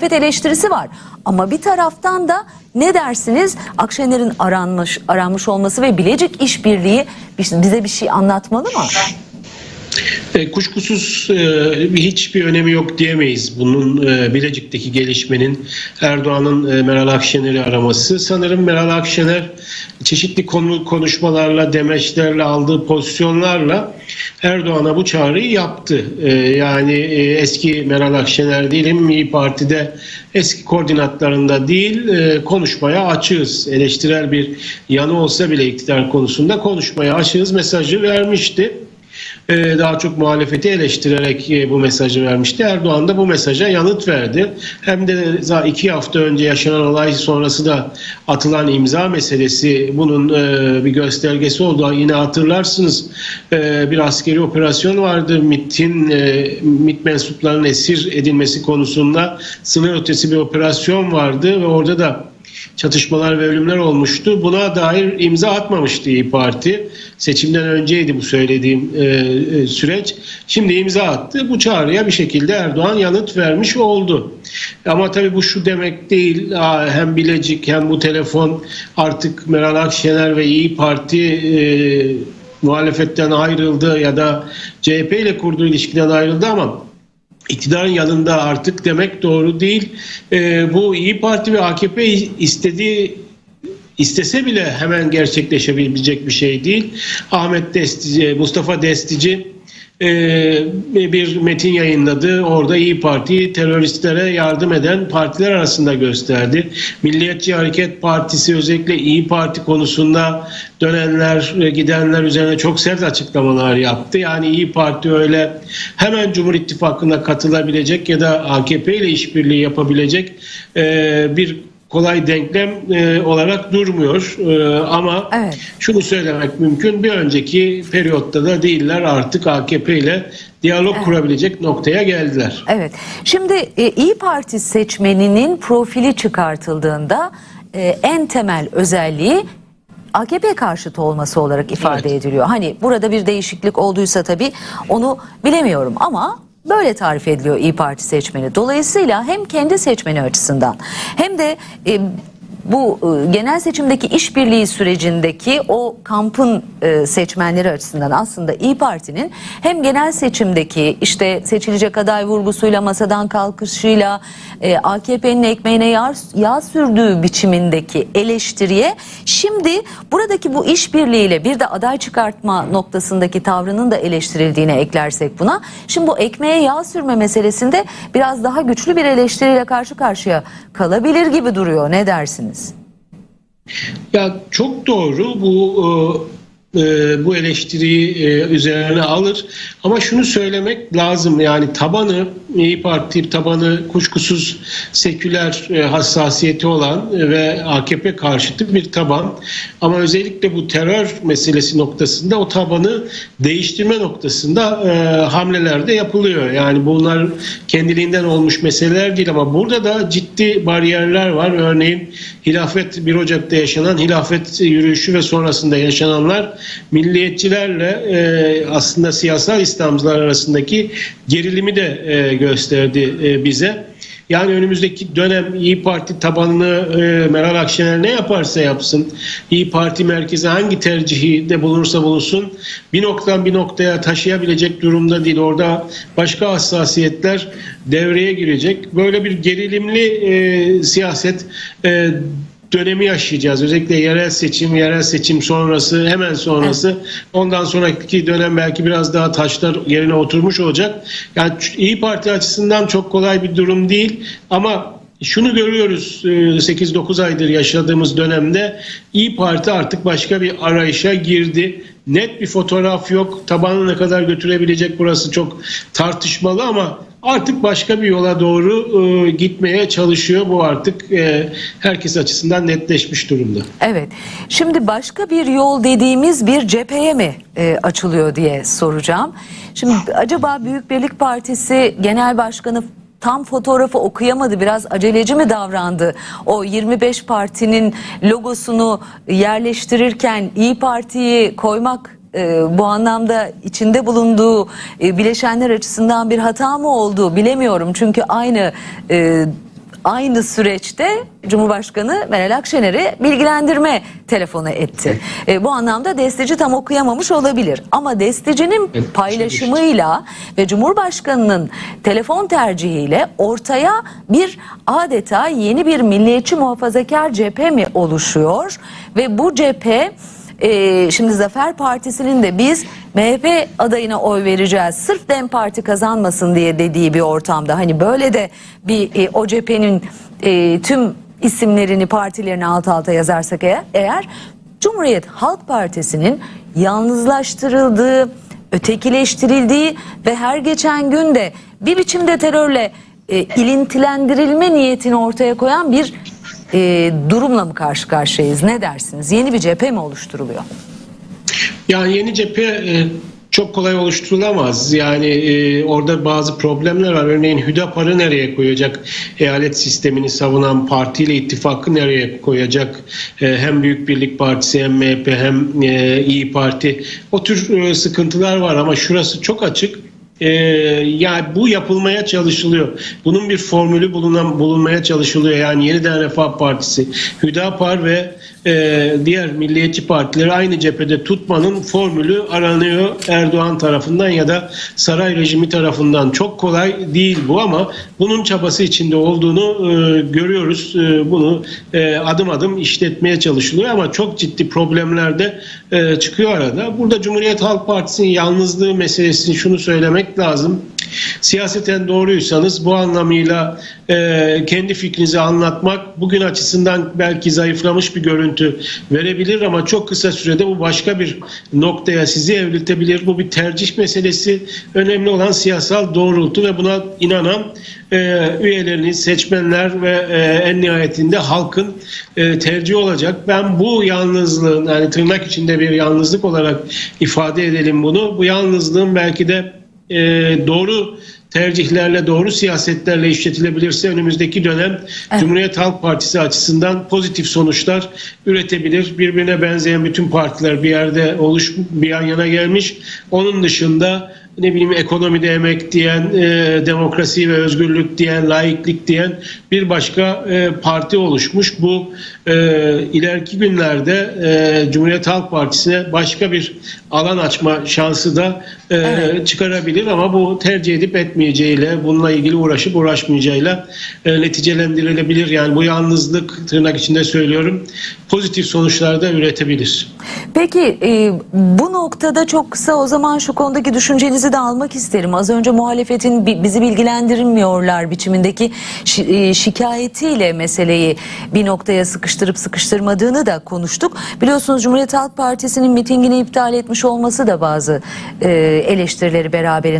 muhalefet eleştirisi var. Ama bir taraftan da ne dersiniz? Akşener'in aranmış, aranmış olması ve Bilecik işbirliği bize bir şey anlatmalı mı? E, kuşkusuz e, hiçbir önemi yok diyemeyiz bunun e, Bilecik'teki gelişmenin Erdoğan'ın e, Meral Akşener'i araması. Sanırım Meral Akşener çeşitli konu konuşmalarla, demeçlerle aldığı pozisyonlarla Erdoğan'a bu çağrıyı yaptı. E, yani eski Meral Akşener değilim, İyi Parti'de eski koordinatlarında değil konuşmaya açığız. Eleştirel bir yanı olsa bile iktidar konusunda konuşmaya açığız mesajı vermişti. Ee, daha çok muhalefeti eleştirerek e, bu mesajı vermişti. Erdoğan da bu mesaja yanıt verdi. Hem de iki hafta önce yaşanan olay sonrası da atılan imza meselesi bunun e, bir göstergesi oldu. Yine hatırlarsınız e, bir askeri operasyon vardı. MİT'in e, MİT mensuplarının esir edilmesi konusunda sınır ötesi bir operasyon vardı ve orada da çatışmalar ve ölümler olmuştu. Buna dair imza atmamıştı İyi Parti. Seçimden önceydi bu söylediğim e, e, süreç. Şimdi imza attı. Bu çağrıya bir şekilde Erdoğan yanıt vermiş oldu. Ama tabii bu şu demek değil. Hem Bilecik hem bu telefon artık Meral Akşener ve İyi Parti e, muhalefetten ayrıldı ya da CHP ile kurduğu ilişkiden ayrıldı ama iktidarın yanında artık demek doğru değil. Ee, bu İyi Parti ve AKP istediği istese bile hemen gerçekleşebilecek bir şey değil. Ahmet Destici, Mustafa Destici e, bir metin yayınladı. Orada İyi Parti'yi teröristlere yardım eden partiler arasında gösterdi. Milliyetçi Hareket Partisi özellikle İyi Parti konusunda dönenler, e, gidenler üzerine çok sert açıklamalar yaptı. Yani İyi Parti öyle hemen Cumhur İttifakı'na katılabilecek ya da AKP ile işbirliği yapabilecek e, bir kolay denklem e, olarak durmuyor. E, ama Evet. şunu söylemek mümkün. Bir önceki periyotta da değiller artık AKP ile diyalog kurabilecek noktaya geldiler. Evet. Şimdi e, İyi Parti seçmeninin profili çıkartıldığında e, en temel özelliği AKP karşıtı olması olarak ifade Evet. ediliyor. Hani burada bir değişiklik olduysa tabii onu bilemiyorum ama böyle tarif ediliyor İyi Parti seçmeni. Dolayısıyla hem kendi seçmeni açısından hem de e, bu e, genel seçimdeki işbirliği sürecindeki o kampın e, seçmenleri açısından aslında İyi Parti'nin hem genel seçimdeki işte seçilecek aday vurgusuyla masadan kalkışıyla e, AKP'nin ekmeğine yağ, yağ sürdüğü biçimindeki eleştiriye şimdi buradaki bu işbirliğiyle bir de aday çıkartma noktasındaki tavrının da eleştirildiğine eklersek buna şimdi bu ekmeğe yağ sürme meselesinde biraz daha güçlü bir eleştiriyle karşı karşıya kalabilir gibi duruyor ne dersiniz? Ya çok doğru. Bu e, bu eleştiriyi e, üzerine alır ama şunu söylemek lazım yani tabanı İyi Parti tabanı kuşkusuz seküler e, hassasiyeti olan ve AKP karşıtı bir taban ama özellikle bu terör meselesi noktasında o tabanı değiştirme noktasında e, hamleler de yapılıyor. Yani bunlar kendiliğinden olmuş meseleler değil ama burada da ciddi bariyerler var. Örneğin hilafet 1 Ocak'ta yaşanan hilafet yürüyüşü ve sonrasında yaşananlar milliyetçilerle e, aslında siyasal İslamcılar arasındaki gerilimi de e, gösterdi e, bize. Yani önümüzdeki dönem İyi Parti tabanını e, Meral Akşener ne yaparsa yapsın, İyi Parti merkezi hangi tercihi de bulursa bulunsun bir noktadan bir noktaya taşıyabilecek durumda değil. Orada başka hassasiyetler devreye girecek. Böyle bir gerilimli e, siyaset e, dönemi yaşayacağız. Özellikle yerel seçim, yerel seçim sonrası, hemen sonrası. Ondan sonraki dönem belki biraz daha taşlar yerine oturmuş olacak. Yani İyi Parti açısından çok kolay bir durum değil ama şunu görüyoruz e, 8-9 aydır yaşadığımız dönemde İyi Parti artık başka bir arayışa girdi. Net bir fotoğraf yok. Tabanı ne kadar götürebilecek burası çok tartışmalı ama artık başka bir yola doğru e, gitmeye çalışıyor. Bu artık e, herkes açısından netleşmiş durumda. Evet. Şimdi başka bir yol dediğimiz bir cepheye mi e, açılıyor diye soracağım. Şimdi acaba Büyük Birlik Partisi Genel Başkanı tam fotoğrafı okuyamadı biraz aceleci mi davrandı? O 25 partinin logosunu yerleştirirken İyi Parti'yi koymak e, bu anlamda içinde bulunduğu e, bileşenler açısından bir hata mı oldu bilemiyorum. Çünkü aynı e, aynı süreçte Cumhurbaşkanı Meral Akşener'i bilgilendirme telefonu etti. E, bu anlamda desteci tam okuyamamış olabilir. Ama destecinin Evet, paylaşımıyla ve Cumhurbaşkanı'nın telefon tercihiyle ortaya bir adeta yeni bir milliyetçi muhafazakar cephe mi oluşuyor? Ve bu cephe e, şimdi Zafer Partisi'nin de biz MHP adayına oy vereceğiz. Sırf DEM Parti kazanmasın diye dediği bir ortamda. Hani böyle de bir e, o cephenin e, tüm isimlerini partilerini alt alta yazarsak eğer, Cumhuriyet Halk Partisi'nin yalnızlaştırıldığı, ötekileştirildiği ve her geçen gün de bir biçimde terörle e, ilintilendirilme niyetini ortaya koyan bir e, durumla mı karşı karşıyayız? Ne dersiniz? Yeni bir cephe mi oluşturuluyor? Yani yeni cephe e, çok kolay oluşturulamaz. Yani e, orada bazı problemler var. Örneğin Hüdapar'ı nereye koyacak? Eyalet sistemini savunan partiyle ittifakı nereye koyacak? E, hem Büyük Birlik Partisi hem MHP hem e, İyi Parti. O tür e, sıkıntılar var ama şurası çok açık. Ee, yani bu yapılmaya çalışılıyor. Bunun bir formülü bulunan bulunmaya çalışılıyor. Yani Yeniden Refah Partisi, Hüdapar ve e, diğer milliyetçi partileri aynı cephede tutmanın formülü aranıyor Erdoğan tarafından ya da saray rejimi tarafından. Çok kolay değil bu ama bunun çabası içinde olduğunu e, görüyoruz. E, bunu e, adım adım işletmeye çalışılıyor ama çok ciddi problemler de e, çıkıyor arada. Burada Cumhuriyet Halk Partisi'nin yalnızlığı meselesini şunu söylemek lazım. Siyaseten doğruysanız bu anlamıyla e, kendi fikrinizi anlatmak bugün açısından belki zayıflamış bir görüntü verebilir ama çok kısa sürede bu başka bir noktaya sizi evriltebilir. Bu bir tercih meselesi. Önemli olan siyasal doğrultu ve buna inanan e, üyeleriniz, seçmenler ve e, en nihayetinde halkın e, tercihi olacak. Ben bu yalnızlığın yani tırnak içinde bir yalnızlık olarak ifade edelim bunu. Bu yalnızlığın belki de e, doğru tercihlerle, doğru siyasetlerle işletilebilirse önümüzdeki dönem Cumhuriyet Halk Partisi açısından pozitif sonuçlar üretebilir. Birbirine benzeyen bütün partiler bir yerde oluş bir yan yana gelmiş. Onun dışında ne bileyim ekonomide emek diyen, e, demokrasi ve özgürlük diyen, laiklik diyen bir başka e, parti oluşmuş. Bu e, ileriki günlerde e, Cumhuriyet Halk Partisi'ne başka bir alan açma şansı da e, Evet. çıkarabilir ama bu tercih edip etmeyeceğiyle, bununla ilgili uğraşıp uğraşmayacağıyla e, neticelendirilebilir. Yani bu yalnızlık tırnak içinde söylüyorum pozitif sonuçlar da üretebilir. Peki e, bu noktada çok kısa o zaman şu konudaki düşüncenizi de almak isterim. Az önce muhalefetin bi- bizi bilgilendirmiyorlar biçimindeki şi- e, şikayetiyle meseleyi bir noktaya sıkıştırıp sıkıştırmadığını da konuştuk. Biliyorsunuz Cumhuriyet Halk Partisi'nin mitingini iptal etmiş olması da bazı e, eleştirileri beraberinde